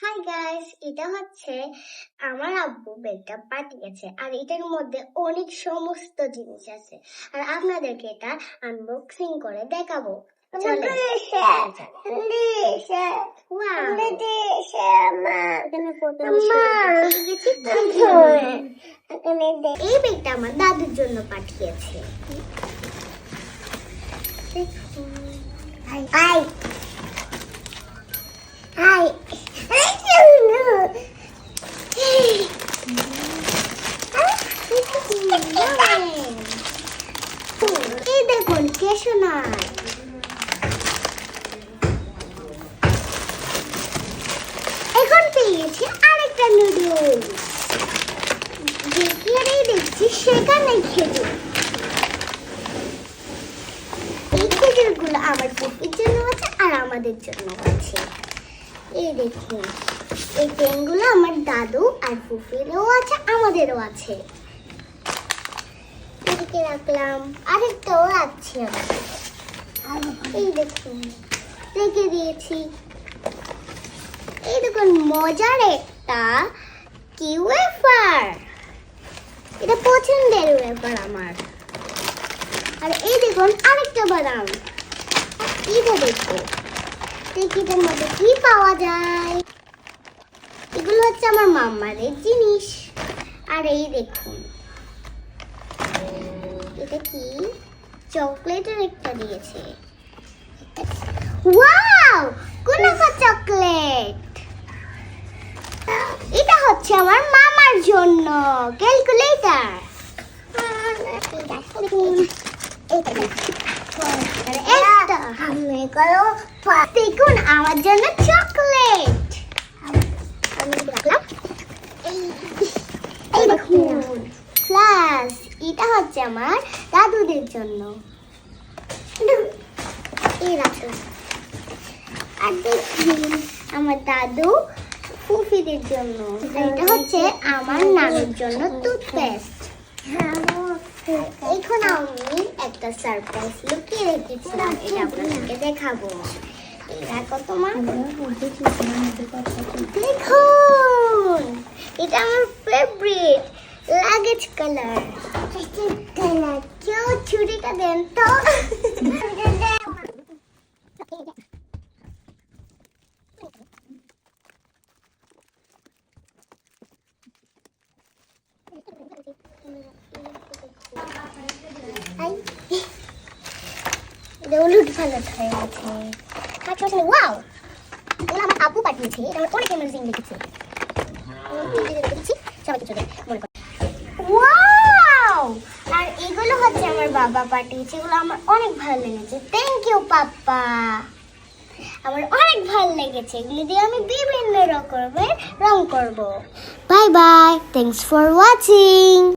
Hi guys এটা হচ্ছে আমার আব্বু ব্যাগটা পাঠিয়েছে আর এটার মধ্যে অনেক সমস্ত জিনিস আছে। আর আপনাদেরকে এটা আনবক্সিং করে দেখাবো। এই ব্যাগটা আমার দাদুর জন্য পাঠিয়েছে। দেখুন কেশো নাই এখন পেয়ে গেছি আরেকটা নুডলস। এই দেখছি সেখানে খেজুর এই খেজুরগুলো আমার পুপির জন্য আছে আর আমাদের জন্য আছে। এই দেখুন, এই পেনগুলো আমার দাদু আর ফুফিরও আছে, আমাদেরও আছে। এদিকে রাখলাম, আরেকটাও আছে এই দেখুন, রেখে দিয়েছি। এই দেখুন, মজার একটা কি এটা পছন্দের ওয়েফার আমার। আর এই দেখুন, আরেকটা বাদাম। এটা দেখো, দেখি মধ্যে কি পাওয়া যায়। এগুলো হচ্ছে আমার মাম্মাদের জিনিস। আর এই দেখুন এটা কি? চকলেটের একটা দিয়েছে। ওয়াও কুনাফা চকলেট এটা হচ্ছে আমার মামার জন্য। ক্যালকুলেটর দেখুন আমার জন্য চকলেট আমি রাখলাম এই দেখুন প্লাস এটা হচ্ছে আমার দাদুদের জন্য। আমার দাদু ফুফিদের জন্য। এটা হচ্ছে আমার নানুর জন্য টুথপেস্ট এখন আমি একটা সারপ্রাইজ লুকিয়ে রেখেছিলাম, এটা আপনাদেরকে দেখাবো। রাখো তোমার। দেখুন, এটা আমার ফেভারিট লাগেজ কালার কালার কেউ ছুরিটা দেন তো উলুট পালট হয়ে গেছে আচ্ছা আসলে ওয়াও এগুলো আমার আপু পাঠিয়েছে এটা আমার অনেক অ্যামেজিং লেগেছে সবাই কিছু মনে করে ওয়াও আর এগুলো হচ্ছে আমার বাবা পাঠিয়েছে, এগুলো আমার অনেক ভালো লেগেছে। থ্যাংক ইউ পাপ্পা। আমার অনেক ভালো লেগেছে, এগুলো দিয়ে আমি বিভিন্ন রকমের রং করব। Bye bye thanks for watching